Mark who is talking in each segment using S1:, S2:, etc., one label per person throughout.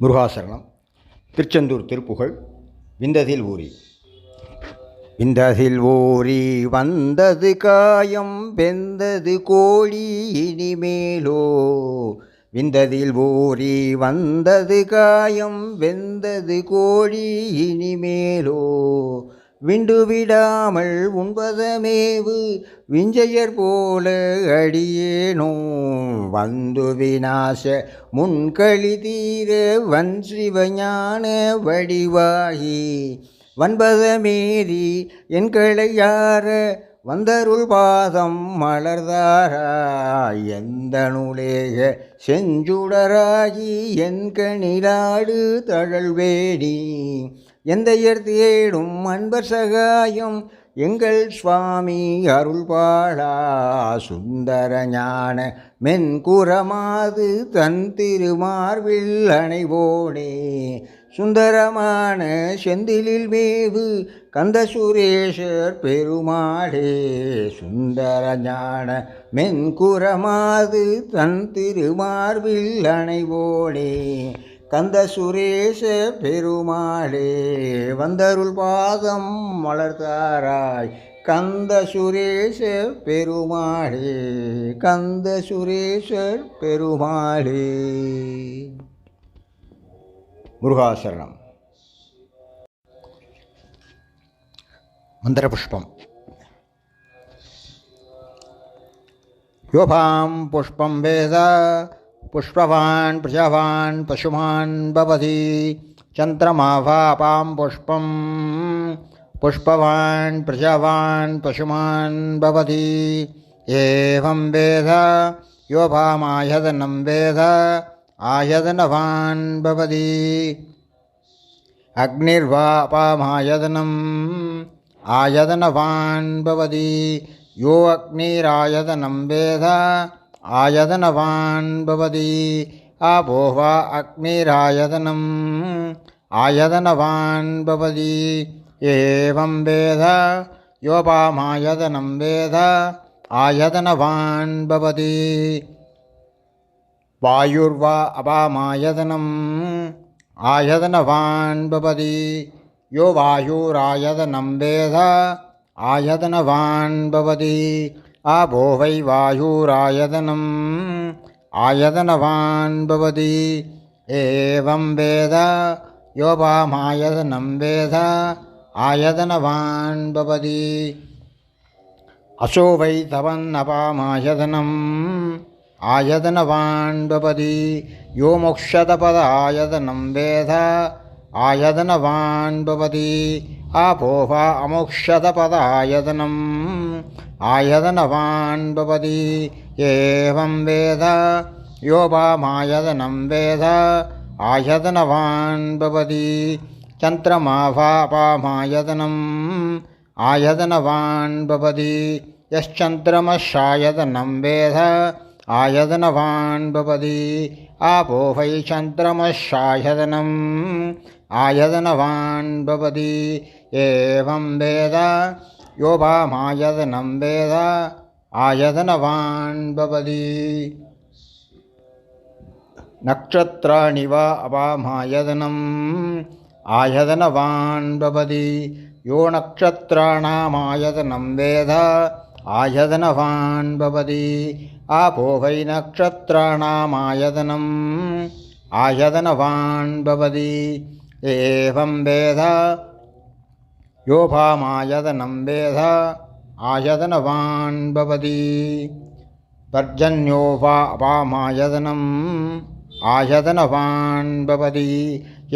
S1: முருகாசரணம் திருச்செந்தூர் திருப்புகழ் விந்ததில் ஊரி. விந்ததில் ஊரி வந்தது காயம் வெந்தது கோழி இனிமேலோ? விந்ததில் ஊரி வந்தது காயம் வெந்தது கோழி இனிமேலோ? விண்டு விடாமல் உண்பதமேவு விஞ்சையர் போல அடியேனோ? வந்து விநாச முன்களி தீர வன் சிவஞான வடிவாகி வன்பதமேறி என் களையார வந்தருள் பாதம் மலர்தாரா எந்த நுலேக செஞ்சுடராகி என் கணிலாடு தழல்வேடி எந்தையர் தேடும் அன்பர் சகாயம்? எங்கள் சுவாமி அருள்பாளா சுந்தர ஞான மென்குரமாது தன் திருமார்வில் அணைவோடே சுந்தரமான செந்திலில் மேவு கந்த சுரேஷர் பெருமாளே. சுந்தர ஞான மென்குரமாது தன் திருமார்வில் அணைவோடே கந்த சுரேஷ பெருமாளே வந்தருள் பாதம் வளர்த்தாராய். கந்த சுரேஷ பெருமாளே கந்த சுரேஷர் பெருமாளே. முருகாசரணம். மந்திரபுஷ்பம். யோபாம் புஷ்பம் வேத पुष्पवान् प्रजावान् पशुमान् भवति। चन्द्रमाभापां पुष्पं। पुष्पवान् प्रजावान् पशुमान् भवति। एवं वेद। योभामायतनं वेद। आयतनवान् भवति। अग्निर्वापामायतनम् आयतनवान् भवति। यो अग्निरायतनं वेद। आयतनवान् भवति आपो वा अग्निरायतनम् आयतनवान् भवति एवं वेद योपामायतनं वेद आयतनवान् भवति वायुर्वा अपामायतनम् आयतनवान् भवति यो वायुरायतनं वेद आयतनवान् भवति ஆபோ வை வாயூராயதனம். ஆயதனவான் பவதி. ஏவம் வேத. யோபாமாயதனம் வேத. ஆயதனவான் பவதி. அசோ வை தவன்னபாமாயதனம் ஆயதனவான் பவதி. யோ மோக்ஷதபத ஆயதனம் வேத. ஆயதனவான் பவதி. ஆபோப ஆயதனம் आयदनवान् एवं वेद। यो वामायदनं वेद। आयदनवान् भवति। चन्द्रमा वा वामायदनम् वेद। आयदनवान् आपो वै चन्द्रमशायदनम् आयदनवान् एवं वेद। யோபாமாயதனம் வேத ஆயதனவான் பவதி நக்ஷத்ராணி வா அபாமாயதனம் ஆயதனவான் பவதி யோ நக்ஷத்ராணாமாயதனம் வேத ஆயதனவான் பவதி ஆபோகை நக்ஷத்ராணாமாயதனம் ஆயதனவான் பவதி ஏவம் வேத யோபாமாயதனம் வேத ஆயதனவான் பவதி பர்ஜன்யோ வா வாமாயதனம் ஆயதனவான் பவதி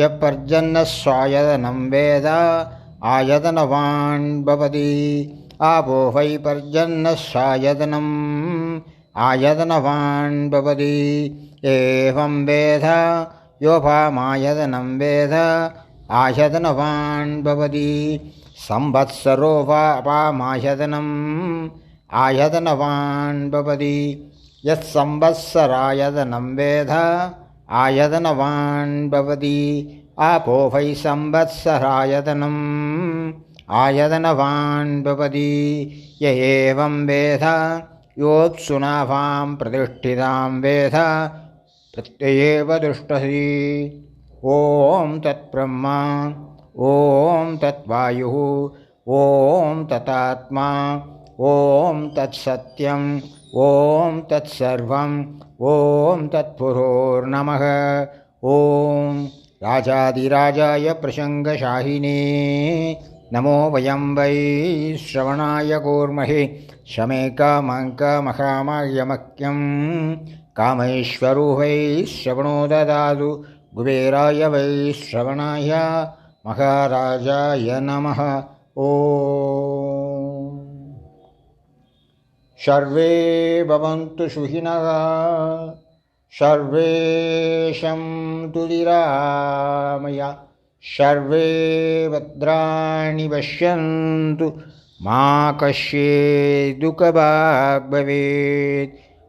S1: எப்பர்ஜன்னஸ்வாயதனம் வேத ஆயதனவான் பவதி ஆபோ வை பர்ஜன்னஸ்வாயதனம் ஆயதனவான் பவதி ஏவம் வேத யோபாமாயதனம் வேத एवं वेद योभामायतनं वेद आयतनवान् भवति संवत्सरो वा अपामायतनम् आयतनवान् भवति यत्संवत्सरायतनं वेद आयतनवान् भवति आपो वै संवत्सरायतनम् आयतनवान् भवति य एवं वेद योत्सुनाभां प्रतिष्ठितां वेद प्रत्ययेव दृष्टहि ॐ तत्ब्रह्मा ॐ तत्वायुः ॐ ततात्मा ॐ तत्सत्यम् ॐ तत्सर्वम् ॐ तत्पुरोर्नमः। ॐ राजाधिराजाय प्रसङ्गशाहिने, नमो वयं वै श्रवणाय कूर्महे, शमे कामङ्कमहामायमक्यं कामेश्वरो वै श्रवणो ददातु। कुबेराय वै श्रवणाय महाराजाय नमः। ॐ। सर्वे भवन्तु सुखिनः। सर्वे सन्तु निरामया सर्वे भद्राणि पश्यन्तु। मा कश्चित् दुःखभाग् भवेत्